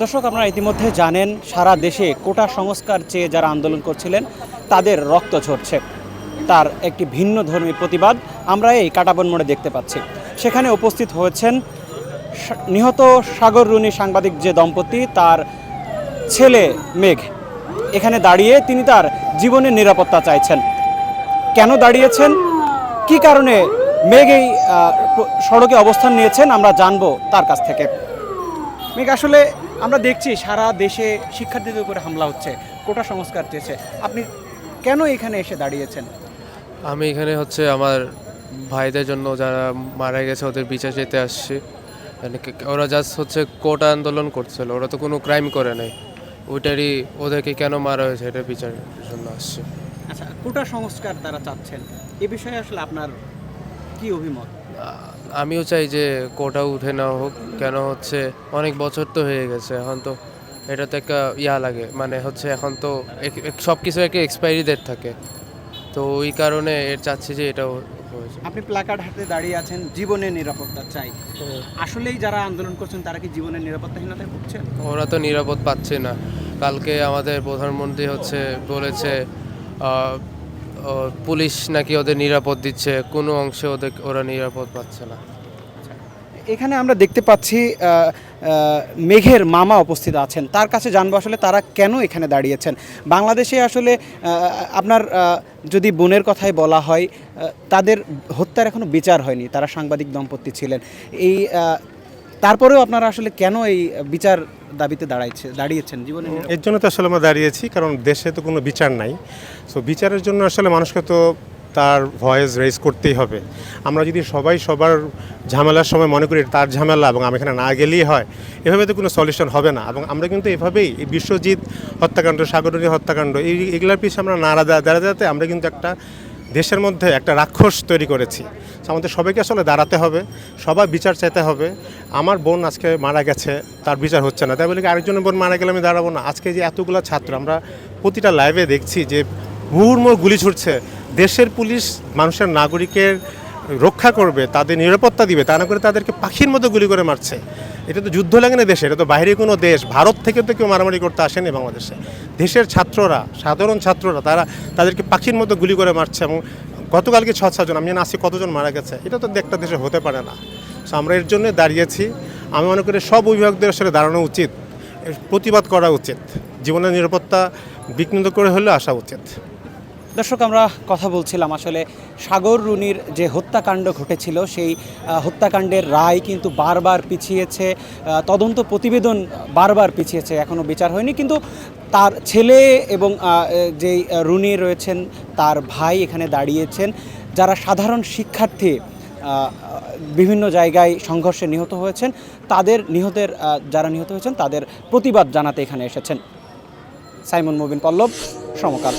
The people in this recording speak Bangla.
দর্শক, আপনারা ইতিমধ্যে জানেন, সারা দেশে কোটা সংস্কার চেয়ে যারা আন্দোলন করছিলেন, তাদের রক্ত ঝরছে। তার একটি ভিন্ন ধর্মী প্রতিবাদ আমরা এই কাটাবন মোড়ে দেখতে পাচ্ছি। সেখানে উপস্থিত হয়েছেন নিহত সাগর রুনি সাংবাদিক যে দম্পতি, তার ছেলে মেঘ। এখানে দাঁড়িয়ে তিনি তার জীবনের নিরাপত্তা চাইছেন। কেন দাঁড়িয়েছেন? কি কারণে মেঘ এই সড়কে অবস্থান নিয়েছেন? আমরা জানব তার কাছ থেকে। মেঘ, আসলে আমরা দেখছি সারা দেশে শিক্ষার্থীদের উপরে হামলা হচ্ছে কোটা সংস্কার চেয়েছে। আপনি কেন এখানে এসে দাঁড়িয়েছেন? আমি এখানে হচ্ছে আমার ভাইদের জন্য যারা মারা গেছে ওদের বিচার যেতে আসছি। মানে ওরা জাস্ট হচ্ছে কোটা আন্দোলন করছিল ওরা তো কোনো ক্রাইম করে নাই। ওইটারই ওদেরকে কেন মারা হয়েছে এটা বিচারের জন্য আসছে। আচ্ছা কোটা সংস্কার তারা চাচ্ছেন এ বিষয়ে আসলে আপনার কি অভিমত? আমিও চাই যে কোটা উঠে নেওয়া হোক। কেন হচ্ছে অনেক বছর তো হয়ে গেছে এখন তো এটা তো একটা ইয়া লাগে। মানে হচ্ছে এখন তো সব কিছু একটা এক্সপায়ারি ডেট থাকে। তো ওই কারণে এর চাচ্ছি যে এটাও আপনি প্লাকার্ড হাতে দাঁড়িয়ে আছেন জীবনের নিরাপত্তা চাই। আসলেই যারা আন্দোলন করছেন তারা কি জীবনের নিরাপত্তাহীনতায় ভুগছেন? ওরা তো নিরাপদ পাচ্ছে না। কালকে আমাদের প্রধানমন্ত্রী হচ্ছে বলেছে পুলিশ নাকি ওদের নিরাপদ দিচ্ছে? কোনো অংশে ওদের, ওরা নিরাপদ পাচ্ছে না। এখানে আমরা দেখতে পাচ্ছি মেঘের মামা উপস্থিত আছেন। তার কাছে জানব আসলে তারা কেন এখানে দাঁড়িয়েছেন। বাংলাদেশে আসলে আপনার যদি বোনের কথাই বলা হয় তাদের হত্যার এখনও বিচার হয়নি। তারা সাংবাদিক দম্পতি ছিলেন। এই তারপরেও আপনারা আসলে কেন এই বিচার দাবিতে দাঁড়াইছে দাঁড়িয়েছেন? জীবনে এর জন্য তো আসলে আমরা দাঁড়িয়েছি, কারণ দেশে তো কোনো বিচার নাই। সো বিচারের জন্য আসলে মানুষকে তো তার ভয়েস রেজ করতেই হবে। আমরা যদি সবাই সবার ঝামেলার সময় মনে করি তার ঝামেলা এবং আমি এখানে না গেলেই হয়, এভাবে তো কোনো সলিউশন হবে না। এবং আমরা কিন্তু এভাবেই এই বিশ্বজিৎ হত্যাকাণ্ড, সাগরী হত্যাকাণ্ড, এই এগুলোর পিছিয়ে আমরা দাঁড়া দাঁড়াতে আমরা কিন্তু একটা দেশের মধ্যে একটা রাক্ষস তৈরি করেছি। আমাদের সবাইকে আসলে দাঁড়াতে হবে সবাই বিচার চাইতে হবে। আমার বোন আজকে মারা গেছে, তার বিচার হচ্ছে না। তাই বলে কি আরেকজনের বোন মারা গেলে আমি দাঁড়াবো না? আজকে যে এতগুলো ছাত্র, আমরা প্রতিটা লাইভে দেখছি যে মুহুর্মুহ গুলি ছুটছে। দেশের পুলিশ মানুষের নাগরিকের রক্ষা করবে, তাদের নিরাপত্তা দিবে, তা না করে তাদেরকে পাখির মতো গুলি করে মারছে। এটা তো যুদ্ধ লাগে না দেশে, এটা তো বাইরে কোনো দেশ। ভারত থেকে তো কেউ মারামারি করতে আসেনি বাংলাদেশে। দেশের ছাত্ররা, সাধারণ ছাত্ররা, তারা তাদেরকে পাখির মতো গুলি করে মারছে এবং গতকালকে ছ ছজন আমি জানি কতজন মারা গেছে, এটা তো একটা দেশে হতে পারে না। সো আমরা এর জন্য দাঁড়িয়েছি। আমি মনে করি সব অভিভাবকদের আসলে দাঁড়ানো উচিত প্রতিবাদ করা উচিত। জীবনের নিরাপত্তা বিঘ্নিত করে হলেও আসা উচিত। দর্শক, আমরা কথা বলছিলাম আসলে সাগর রুনির যে হত্যাকাণ্ড ঘটেছিল, সেই হত্যাকাণ্ডের রায় কিন্তু বারবার পিছিয়েছে তদন্ত প্রতিবেদন বারবার পিছিয়েছে এখনও বিচার হয়নি। কিন্তু তার ছেলে এবং যেই রুনি রয়েছেন, তার ভাই এখানে দাঁড়িয়েছেন, যারা সাধারণ শিক্ষার্থী বিভিন্ন জায়গায় সংঘর্ষে নিহত হয়েছেন, তাদের নিহতের যারা নিহত হয়েছেন, তাদের প্রতিবাদ জানাতে এখানে এসেছেন। সাইমন, মুবিন, পল্লব, সমকাল।